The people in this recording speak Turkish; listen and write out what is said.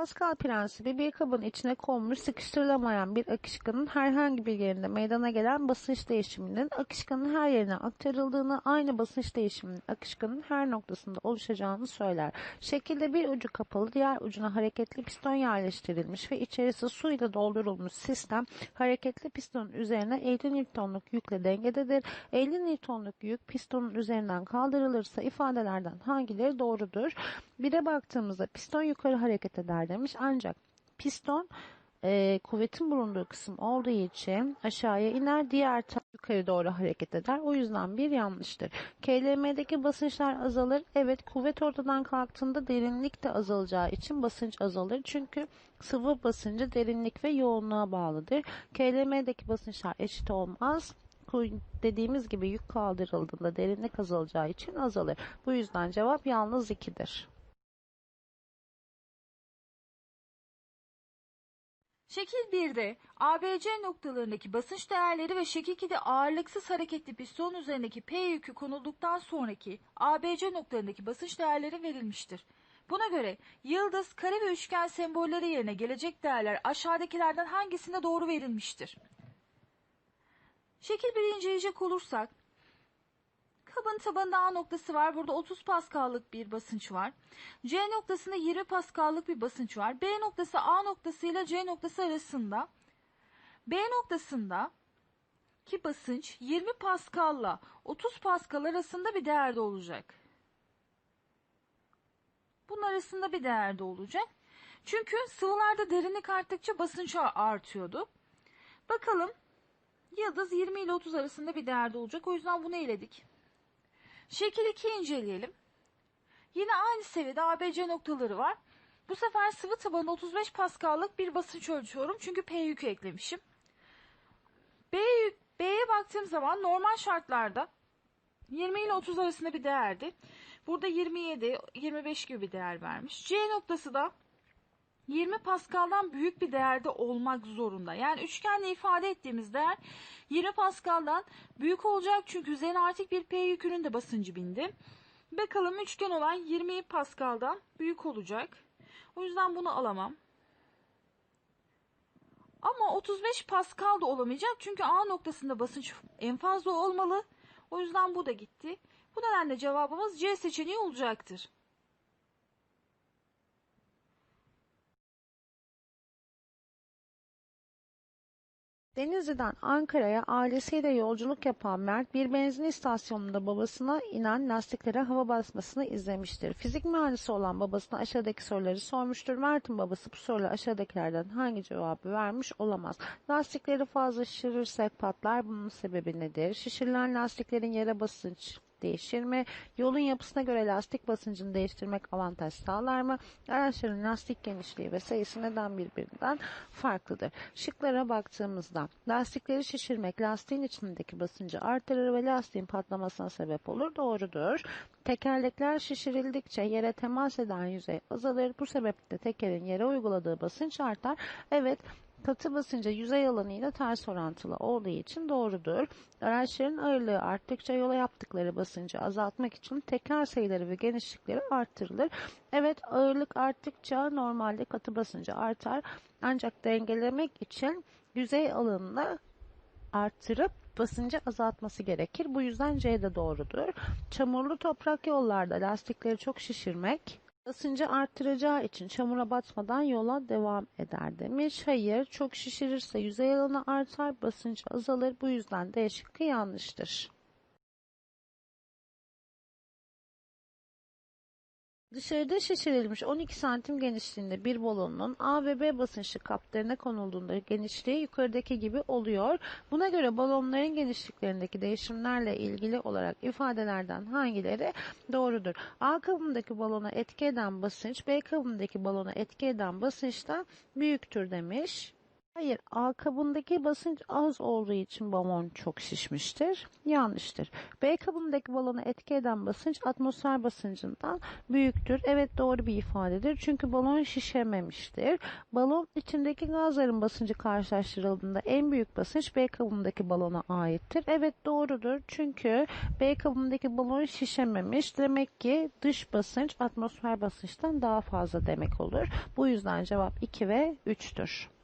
Pascal prensibi bir kabın içine konmuş sıkıştırılamayan bir akışkanın herhangi bir yerinde meydana gelen basınç değişiminin akışkanın her yerine aktarıldığını, aynı basınç değişiminin akışkanın her noktasında oluşacağını söyler. Şekilde bir ucu kapalı, diğer ucuna hareketli piston yerleştirilmiş ve içerisi su ile doldurulmuş sistem hareketli pistonun üzerine 50 Newton'luk yükle dengededir. 50 Newton'luk yük pistonun üzerinden kaldırılırsa ifadelerden hangileri doğrudur? Bire baktığımızda piston yukarı hareket eder demiş ancak piston e, kuvvetin bulunduğu kısım olduğu için aşağıya iner diğer taraf yukarı doğru hareket eder. O yüzden bir yanlıştır. KLM'deki basınçlar azalır. Evet kuvvet ortadan kalktığında derinlik de azalacağı için basınç azalır. Çünkü sıvı basıncı derinlik ve yoğunluğa bağlıdır. KLM'deki basınçlar eşit olmaz dediğimiz gibi yük kaldırıldığında derinlik azalacağı için azalır. Bu yüzden cevap yalnız 2'dir. Şekil 1'de ABC noktalarındaki basınç değerleri ve şekil 2'de ağırlıksız hareketli piston üzerindeki P yükü konulduktan sonraki ABC noktalarındaki basınç değerleri verilmiştir. Buna göre yıldız, kare ve üçgen sembolleri yerine gelecek değerler aşağıdakilerden hangisinde doğru verilmiştir? Şekil 1'i inceleyecek olursak Kabın tabanında A noktası var. Burada 30 paskallık bir basınç var. C noktasında 20 paskallık bir basınç var. B noktası A noktası ile C noktası arasında. B noktasında ki basınç 20 paskalla 30 paskal arasında bir değerde olacak. Bunun arasında bir değerde olacak. Çünkü sıvılarda derinlik arttıkça basınç artıyordu. Bakalım yıldız 20 ile 30 arasında bir değerde olacak. O yüzden bunu eledik. Şekil 2 inceleyelim. Yine aynı seviyede ABC noktaları var. Bu sefer sıvı tabanı 35 paskallık bir basınç ölçüyorum. Çünkü P yükü eklemişim. B B'ye baktığım zaman normal şartlarda 20 ile 30 arasında bir değerdi. Burada 27, 25 gibi bir değer vermiş. C noktası da 20 Pascal'dan büyük bir değerde olmak zorunda. Yani üçgenle ifade ettiğimiz değer 20 Pascal'dan büyük olacak çünkü üzerine artık bir P yükünün de basıncı bindi. Bakalım üçgen olan 20 Pascal'dan büyük olacak. O yüzden bunu alamam. Ama 35 Pascal da olamayacak çünkü A noktasında basınç en fazla olmalı. O yüzden bu da gitti. Bu nedenle cevabımız C seçeneği olacaktır. Denizli'den Ankara'ya ailesiyle yolculuk yapan Mert bir benzin istasyonunda babasına inen lastiklere hava basmasını izlemiştir. Fizik mühendisi olan babasına aşağıdaki soruları sormuştur. Mert'in babası bu soruları aşağıdakilerden hangi cevabı vermiş olamaz. Lastikleri fazla şişirirsek patlar. Bunun sebebi nedir? Şişirilen lastiklerin yere basınç değişir mi? Yolun yapısına göre lastik basıncını değiştirmek avantaj sağlar mı? Araçların lastik genişliği ve sayısı neden birbirinden farklıdır? Şıklara baktığımızda lastikleri şişirmek lastiğin içindeki basıncı artırır ve lastiğin patlamasına sebep olur. Doğrudur. Tekerlekler şişirildikçe yere temas eden yüzey azalır. Bu sebeple tekerin yere uyguladığı basınç artar. Evet katı basınca yüzey alanıyla ters orantılı olduğu için doğrudur. Araçların ağırlığı arttıkça yola yaptıkları basıncı azaltmak için teker sayıları ve genişlikleri arttırılır. Evet ağırlık arttıkça normalde katı basıncı artar. Ancak dengelemek için yüzey alanını arttırıp basıncı azaltması gerekir. Bu yüzden C de doğrudur. Çamurlu toprak yollarda lastikleri çok şişirmek basıncı arttıracağı için çamura batmadan yola devam eder demiş. Hayır, çok şişirirse yüzey alanı artar, basınç azalır. Bu yüzden D yanlıştır. Dışarıda şişirilmiş 12 santim genişliğinde bir balonun A ve B basınçlı kaplarına konulduğunda genişliği yukarıdaki gibi oluyor. Buna göre balonların genişliklerindeki değişimlerle ilgili olarak ifadelerden hangileri doğrudur? A kabındaki balona etki eden basınç B kabındaki balona etki eden basınçtan büyüktür demiş. Hayır, A kabındaki basınç az olduğu için balon çok şişmiştir. Yanlıştır. B kabındaki balona etki eden basınç atmosfer basıncından büyüktür. Evet doğru bir ifadedir. Çünkü balon şişememiştir. Balon içindeki gazların basıncı karşılaştırıldığında en büyük basınç B kabındaki balona aittir. Evet doğrudur. Çünkü B kabındaki balon şişememiş. Demek ki dış basınç atmosfer basınçtan daha fazla demek olur. Bu yüzden cevap 2 ve 3'tür.